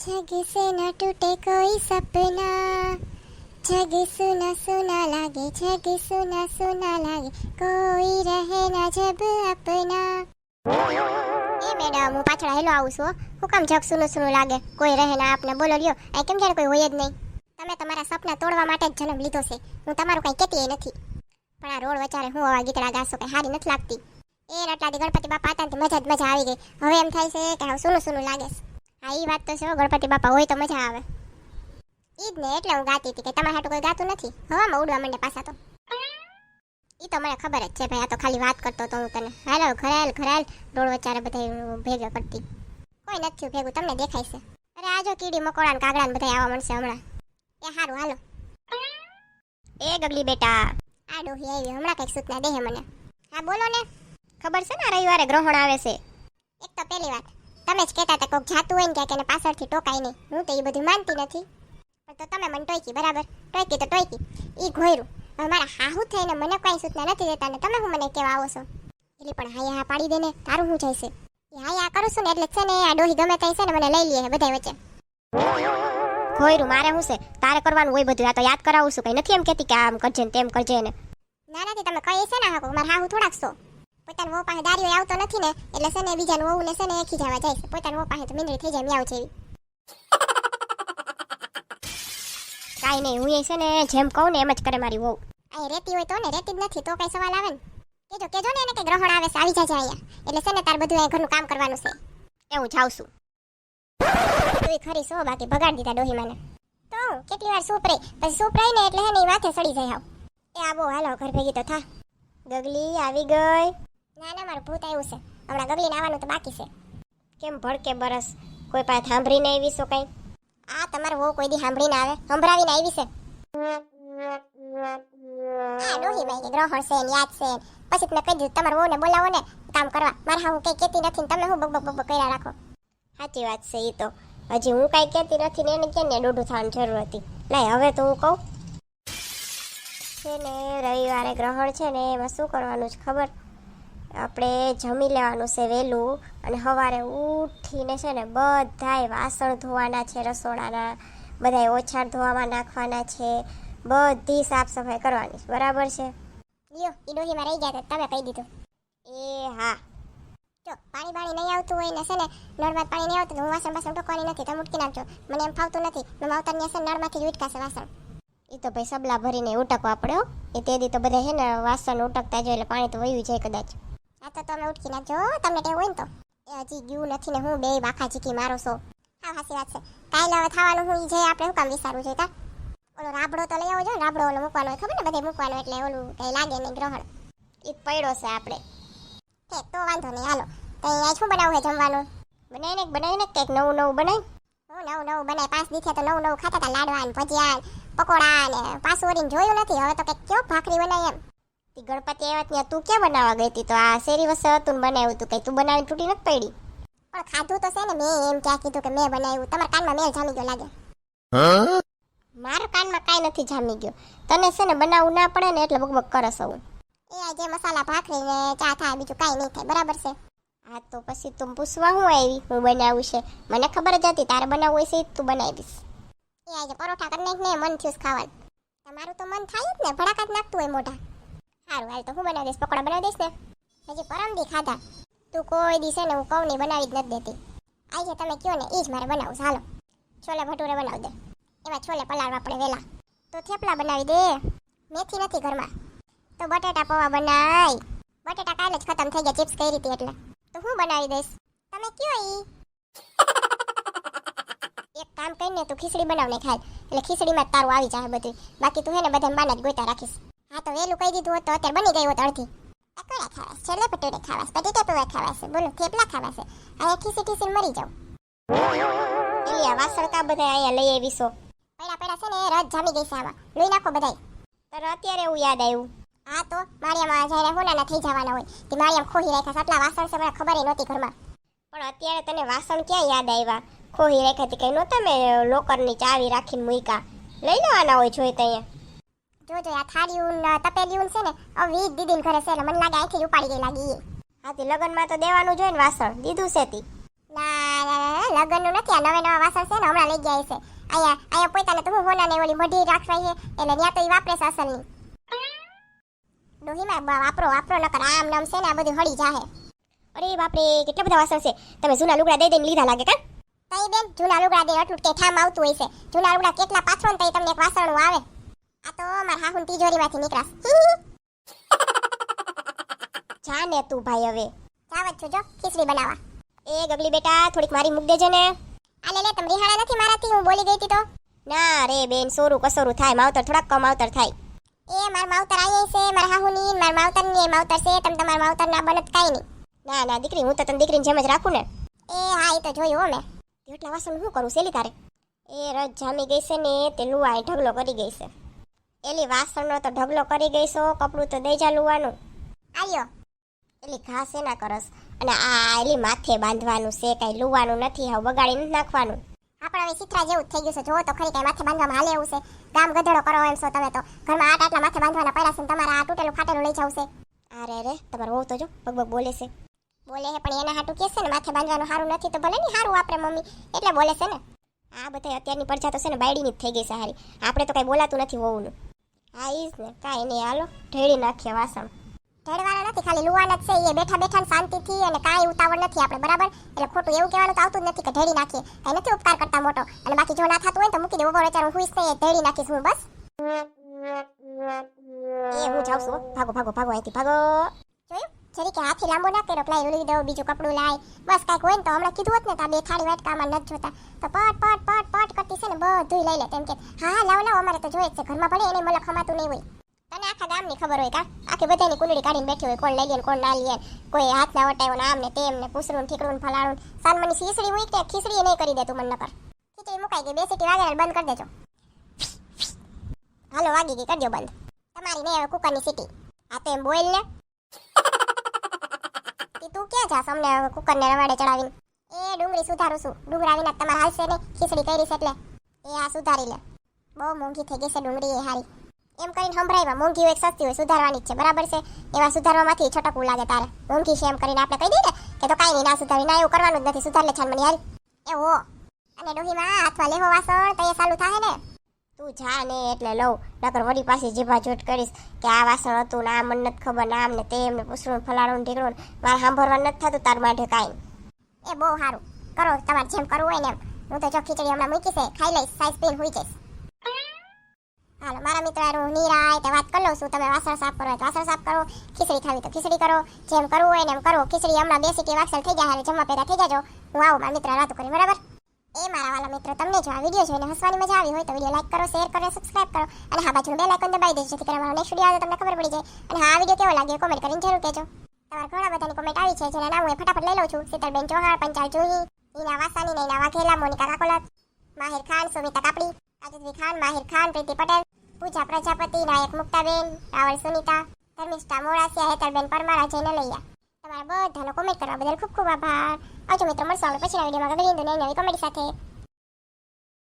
જગ સે ન તૂટે કોઈ સપના. જગ સુના સુના લાગે જગ સુના સુના લાગે, કોઈ રહે ના જબ અપના. એ મેડમ, હું પાછળ હેલો આવું છું, હું. કામ જગ સુનું સુનું લાગે, કોઈ રહે ના આપને. બોલો લ્યો આ કેમ જ્યારે કોઈ હોય જ નહીં. તમે તમારા સપના તોડવા માટે જ જન્મ લીધો છે. હું તમારું કંઈ કહેતી નથી. પણ આ રોડ વચારે હું આવા ગીતડા ગાશો કંઈ સારી નથી લાગતી. એ રટલાથી ગણપતિ બાપા હતા મજા જ મજા આવી ગઈ. હવે એમ થાય છે કે હવે સુનું સુનું લાગે છે. હા એ વાત તો છે ગણપતિ બાપા હોય તો મજા આવે. ઈ જ ને એટલે હું ગાતી હતી કે તમારા હાટું કોઈ ગાતું નથી? હવામાં ઉડવા માંડે પાછા તો. એ તો મને ખબર જ છે ભાઈ, આ તો ખાલી વાત કરતો તો હું તને. હાલો ઘરેલ ઘરેલ રોડ વચારે બધા ભેગા કરતી. કોઈ નથી ભેગું, તમને દેખાય છે. અરે આજો કીડી મકોડા ને કાગડા ને બધા આવવા મળશે હમણાં. એ હારું, હાલો. એ ગગલી બેટા. આ ડોહી આવી, હમણાં કંઈક સૂચના દેહે મને. હા, બોલો ને. ખબર છે ને રવિવારે ગ્રહણ આવે છે? એક તો પહેલી વાત. તમે જ કહેતા હતા કોક જાતું હોય ને ક્યાંક એને પાછળથી ટોકાય નહીં. હું તો એ બધું માનતી નથી. પણ તો તમે મને ટોયકી, બરાબર? ટોયકી તો ટોયકી. એ ઘોયરું. હવે મારા હાહુ થઈને મને કોઈ સૂચના નથી દેતા ને તમે હું મને કેવા આવો છો? એટલે પણ હાય હા પાડી દેને તારું શું જાય છે? હાય આ કરું છું ને એટલે છે ને આ ડોહી ગમે ત્યાં છે ને મને લઈ લે બધા વચ્ચે. ઘોયરું, મારે હું છે? તારે કરવાનું હોય બધું, આ તો યાદ કરાવું છું. કઈ નથી એમ કહેતી કે આમ કરજે ને તેમ કરજે ને. ના નથી તમે કહીએ છે ને હા મારા હાહુ થોડાક છો. પોતાના વહુ પાસે દારીઓ આવતો નથી ને એટલે છે ને બીજાનું વહુ ને છે ને એખી જવા જાય છે. પોતાના વહુ પાસે તો મીંદડી થઈ જાય મ્યાવ જેવી. કાંઈ નહીં હું એ છે ને જેમ કહું ને એમ જ કરે મારી વહુ. આ રેતી હોય તો ને રેતી જ નથી તો કઈ સવાલ આવે ને. કેજો કેજો ને એને કે ગ્રહણ આવે છે આવી જાજે અહીંયા. એટલે છે ને તાર બધું અહીંયા ઘરનું કામ કરવાનું છે. એ હું જાઉં છું તું ખરી સો બાકી બગાડ દીધા ડોહી મને. તો કેટલી વાર સૂપ રહી પછી સૂપ રહી ને એટલે હે ને માથે સડી જાય આવ એ આવો હાલો ઘર ભેગી તો થા. ગગલી આવી ગઈ. ના ના, મારું ભૂત આવ્યું છે. હમણાં ગગલીને આવવાનું તો બાકી છે. કેમ ભડકે બરસ? કોઈ પાસે સાંભળીને આવી છો કઈ? આ તમારે વહુ કોઈ દી સાંભળીને આવે. સંભળાવીને આવી છે. આ ડોહી ભાઈ ગ્રહણ છે યાદ છે. પછી તમે કહી દીધું તમારે વહુને બોલાવો ને, કામ કરવા. મારે હા કઈ કહેતી નથી તમે હું બગ બગ બક કર્યા રાખો? સાચી વાત છે એ તો. હજી હું કાંઈ કહેતી નથી ને એને ક્યાં ને દોઢું થવાની જરૂર હતી. લાય, હવે તો હું કહું. છે ને, રવિવારે ગ્રહણ છે ને, એમાં શું કરવાનું છે ખબર? આપણે જમી લેવાનું છે વહેલું અને સવારે ઉઠીને છે ને બધાય વાસણ ધોવાના છે, રસોડાના, બધાય ઓછાર ધોવામાં નાખવાના છે, બધી સાફ સફાઈ કરવાની. બરાબર છે? લ્યો, ઈ ડોહીમાં રહી ગયા તમે કહી દીધું. એ હા. જો, પાણી બાણી નહીં આવતું હોય ને છે ને, નળમાં પાણી નહીં આવતું હું વાસણ બાસણ ટોકવાની નથી તમે ઉટકી નાખજો. મને એમ ફાવતું નથી. મેં માવતરની હશે નળમાંથી જ ઉટકાશે વાસણ. એ તો ભાઈ સબલા ભરીને ઉટકવા પડ્યો એ તે દી તો બધા છે ને વાસણ ઉટકતા જોઈએ એટલે પાણી તો વયું જાય કદાચ. આ તો તમે ઉટકી નાખજો તમને ટેવ હોય ને તો. એ હજી ગયું નથી ને હું બે બાખા ચીકી મારો છો. હા, હાસી વાત છે. કાલે હવે થવાનું હું જે આપણે શું કામ વિચારવું જોઈએ, કા? ઓલો રાબડો તો લઈ આવો જો, રાબડો ઓલો મૂકવાનો ખબર ને, બધે મૂકવાનો એટલે ઓલું કઈ લાગે નહીં, ગ્રહણ. એ પડ્યો છે આપણે. ઠીક તો વાંધો નહીં, હાલો. તો અહીંયા શું બનાવું છે જમવાનું? બનાવીને બનાવીને કંઈક નવું નવું બનાવી હું નવું નવું બનાવી પાંચ દિવસે તો નવું નવું ખાતા હતા, લાડવા ને ભજીયા પકોડા ને વળીને જોયું નથી, હવે તો કંઈક કેવું ભાખરી બનાવી એમ. તી ગણપતિ આવ્યા ત્યાં તું ક્યાં બનાવવા ગઈ હતી? તો આ શેરી વસે હતું ને બનાવ્યું તું. કઈ તું બનાવીને તૂટી નથી પડી? પણ ખાધું તો છે ને મેં એમ ક્યાં કીધું કે મેં બનાવ્યું. તમારા કાનમાં મેલ જામી ગયો લાગે. મારા કાનમાં કાંઈ નથી જામી ગયો. તને છે ને બનાવવું ના પડે ને એટલે બકબક કરસ હું એ આજે મસાલા ભાખરી ને ચા થાય બીજું કાંઈ નહીં થાય. બરાબર છે? હા તો પછી તું પૂછવા હું આવી? હું બનાવું છે? મને ખબર જ હતી. તારે બનાવવું હશે છે ઈ જ તું બનાવીશ એ આજે પરોઠા કરી નાખ ને મન થયું ખાવાનું. તમારું તો મન થાય જ ને. ભડાકા જ નાખતું હોય મોઢા. સારું, હાલ તો હું બનાવી દઈશ, પકોડા બનાવી દઈશ ને? હજી પરમ દી ખાધા. તું કોઈ દિવસે ને હું કહું નહીં બનાવી જ નથી દેતી. આજે તમે કયો ને એ જ મારે બનાવું ચાલો છોલે ભટુરે બનાવી દે. એમાં છોલે પલાળવા પડે વેલા. તો થેપલા બનાવી દે. મેથી નથી ઘરમાં. તો બટેટા પૌવા બનાય. બટેટા કાલે જ ખતમ થઈ ગયા, ચિપ્સ કરી હતી એટલે. તો હું બનાવી દઈશ? તમે કયો ઈ? એક કામ કરીને તું ખીચડી બનાવને ખાય. એટલે ખીચડીમાં તારું આવી જાય બધું બાકી તું હે ને બધા બાના જ ગોતા રાખીશ. હા તો વેલું કહી દીધું હોત તો અત્યારે બની ગઈ હોત અડધી. પકોડા ખાવા છે છોલે ભટુરે ખાવા છે બટેટા પૌવા ખાવા બોલો થેપલા ખાવા છે અહીંયા ખીસી ખીસી મરી જાવ એલી આ વાસણ કા બધા અહીંયા લઈ આવીશો. પૈડા પૈડા છે ને રજ જામી ગઈ છે આમાં. લઈ નાખો બધાય. તારે અત્યારે એવું યાદ આવ્યું. હા તો મારિયામાં જ્યારે હોનાના થઈ જવાના હોય તે મારિયામ ખોહી રાખ્યા આટલા વાસણ છે મને ખબર નહોતી ઘરમાં. પણ અત્યારે તને વાસણ ક્યાં યાદ આવ્યા? ખોહી રાખ્યા હતી કઈ નહોતા મેં લોકરની ચાવી રાખીને મૂક્યા લઈ લેવાના હોય જોઈ ત્યાં જોજો આ થાળીયું ને તપેલીયું છે ને હવે વીજ દીદીન ઘરે છે એટલે મને લાગે અહીંથી ઉપાડી ગઈ લાગી હા તે લગનમાં તો દેવાનું જોઈએ ને વાસણ. દીધું છે તી. ના ના, ના, ના, લગ્નનું નથી. આ નવા નવા વાસણ છે ને હમણાં લઈ ગયા છે. અહીંયા અહીંયા પોતાને તો હું હોનાને ઓલી મઢી રાખવાય છે. એટલે ત્યાં તો ઈ વાપરે છે અસલની. ડોહીમાં વાપરો વાપરો નકર આમ નામ છે ને આ બધું હળી જાહે. અરે બાપરે કેટલા બધા વાસણ છે? તમે જૂના લુગડા દઈ દઈને લીધા લાગે કા? તઈ બેન જૂના લુગડા દે એટલું કે ઠામ આવતું હોય છે. જૂના લુગડા કેટલા પાથરો ને તઈ તમને એક વાસણનું આવે. મારા તિજોરીમાંથી નીકળાશ. જા ને તું ભાઈ હવે. જાવત છું જો ખીચડી બનાવવા. એ ગગલી બેટા થોડીક મારી મૂક દેજે ને. આ લે લે તમે રિહાણા નથી મારાથી હું બોલી ગઈ હતી તો. ના રે બેન સોરું કસોરું થાય માવતર થોડાક કમ માવતર થાય. એ માર માવતર આઈ છે મારા હાહુની માર માવતરની માવતર છે તમ તમાર માવતર ના બનત કાઈ નહીં. ના ના દીકરી હું તો તને દીકરીની જેમ જ રાખું ને. એ હા એ તો જોયું હો મેં. એટલા વાસણ શું કરું સેલી તારે? એ રજ જામી ગઈ છે ને તે લુવાએ ઢગલો કરી ગઈ છે. એલી વાસણનો તો ઢગલો કરી ગઈ છો, કપડું તો દઈ જા લુવાનું આયો એલી ઘાસ એના કરસ. અને આ એલી માથે બાંધવાનું છે, કઈ લુવાનું નથી, હવે બગાડી નથી નાખવાનું. આપણે હવે સિત્રા જેવું જ થઈ ગયું છે. જોવો તો ખરી કઈ માથે બાંધવામાં હાલે એવું છે. ગામ ગધેડો કરો એમ છો તમે તો. ઘરમાં આટ આટલા માથે બાંધવાના પડ્યા છે તમારે આ તૂટેલું ફાટેલું લઈ જાવ છે. અરે રે, તમારે વહુ તો જો બગ બોલે છે. બોલે છે પણ એના હાટું કે છે ને માથે બાંધવાનું સારું નથી, તો ભલે ને સારું આપણે મમ્મી. એટલે બોલે છે ને. આ બધા અત્યારની પ્રજા તો છે ને બાયડીની જ થઈ ગઈ છે હારી. આપણે તો કઈ બોલાતું નથી વહુનું. હા ને, કાંઈ નહીં, હાલો, ઢેળી નાખીએ વાસણ. ઢેડવાના નથી, ખાલી લુવાના જ છે એ બેઠા બેઠા શાંતિથી અને કાંઈ ઉતાવળ નથી આપણે, બરાબર? એટલે ખોટું એવું કહેવાનું તો આવતું જ નથી કે ઢેડી નાખીએ. કઈ નથી ઉપકાર કરતા મોટો. અને બાકી જો ના થતું હોય તો મૂકી દે, ઊભો વિચાર હું હુઈશ નહીં ઢેડી નાખીશ હું, બસ. એ હું જાઉં છું ભાગો ભાગો ભાગો, અહીંથી ભાગો. જરી કે હાથી લાંબો ના કર્યો, પેલા ઓલી દઉં, બીજું કપડું લાય. બસ કાંઈક હોય ને તો હમણાં કીધું હોત ને તો બે થાળી વાટકામાં નથી જોતા. તો પટ પટ પટ પટ કરતી છે ને બધું લઈ લે. તેમ કે, હા લાવ લાવ, અમારે તો જોઈએ છે. ઘરમાં ભલે એને મલક ખમાતું નહીં હોય. તને આખા ગામની ખબર હોય કા? આખી બધાની કુંડળી કાઢીને બેઠી હોય, કોણ લઈ લે કોણ ના લે કોઈ હાથ ના વટાયો ને આમ ને તેમ ને પૂસરું ઠીકરું ફલાણું ને. ખીચડી હોય કે ખીચડી નહીં કરી દે તું મને નકર. ખીચડી મુકાઈ ગઈ. બે સીટી વાગે બંધ કરી દેજો. હાલો, વાગી ગઈ. કરજો બંધ. તમારી ને કુકરની સીટી. આ તો એમ બોલ ને. ક્યાં જાસ અમને કુકરને રવાડે ચડાવીને. એ ડુંગળી સુધારું છું. ડુંગરા વિના તમારે હાલશે ને ખીચડી કરી છે એટલે. એ આ સુધારી લે. બહુ મોંઘી થઈ ગઈ છે ડુંગળી એ હારી. એમ કરીને સંભળાવ્યા મોંઘી હોય સસ્તી હોય, સુધારવાની જ છે. બરાબર છે? એવા સુધારવામાંથી છટકવું લાગે તારે. મોંઘી છે એમ કરીને આપણે કહી દઈએ કે તો કાંઈ નહીં, ના સુધારી, ના એવું કરવાનું જ નથી. સુધાર લે છાન મને હારી. એ હો. અને ડોહીમાં હાથમાં લેવો વાસણ તો એ સાલું થાય ને. તું જા ને એટલે લઉં. નકર વળી પાછી જીભા જૂઠ કરીશ કે આ વાસણ હતું ને આ નથી ખબર ને આમ ને તેમ ને પૂછડું ફલાણું ને મારે સાંભળવા નથી થતું તાર માટે કાંઈ. એ બહુ સારું. કરો, તમારે જેમ કરવું હોય ને હું તો જો ખીચડી હમણાં મૂકી છે, ખાઈ લઈશ સાઈઝ પીન હોઈ જઈશ. હાલો, મારા મિત્ર, હારું નિરાય તે વાત કરી લઉં છું. તમે વાસણ સાફ કરો તો વાસણ સાફ કરો. ખીચડી ખાવી તો ખીચડી કરો. જેમ કરવું હોય ને એમ કરો. ખીચડી હમણાં બે સીટી વાસણ થઈ જાય જમવા પેદા થઈ જાજો હું આવું, મારા મિત્ર રાતું કરી, બરાબર? એ મિત્રો, તમને જો આ વીડિયો જોઈને હસવાની મજા આવી હોય તો વીડિયો લાઈક કરો શેર કરો સબસ્ક્રાઇબ કરો. અને હા, બાજુનું બેલ આઇકન દબાવી દેજો, જેથી કરીને મારો નેક્સ્ટ વીડિયો આવે તમને ખબર પડી જાય. અને હા, આ વીડિયો કેવો લાગ્યો કોમેન્ટ કરીને જરૂર કહેજો. તમારા ઘણા બધાની કોમેન્ટ આવી છે, જેના નામ હું ફટાફટ લઈ લઉં છું. શીતલબેન ચૌહાણ, પંચાલ જોહી ઈના વાસાની, નૈના વાઘેલા, મોનિકા કાકોલત, માહિર ખાન, સુમિતા કાપડી આદિત્ય ખાન, માહિર ખાન, પ્રીતિ પટેલ, પૂજા પ્રજાપતિ, નાયક મુક્તાબેન, રાવલ સુનિતા, ધર્મિષ્ઠા મોડાસિયા હેતલબેન પરમાર, અજય નલૈયા. તમારા બધાનો કોમેન્ટ કરવા બદલ ખૂબ ખૂબ આભાર. આવજો મિત્રો, મળશું આપણે પછીના વિડીયોમાં નવી નવી કોમેડી સાથે.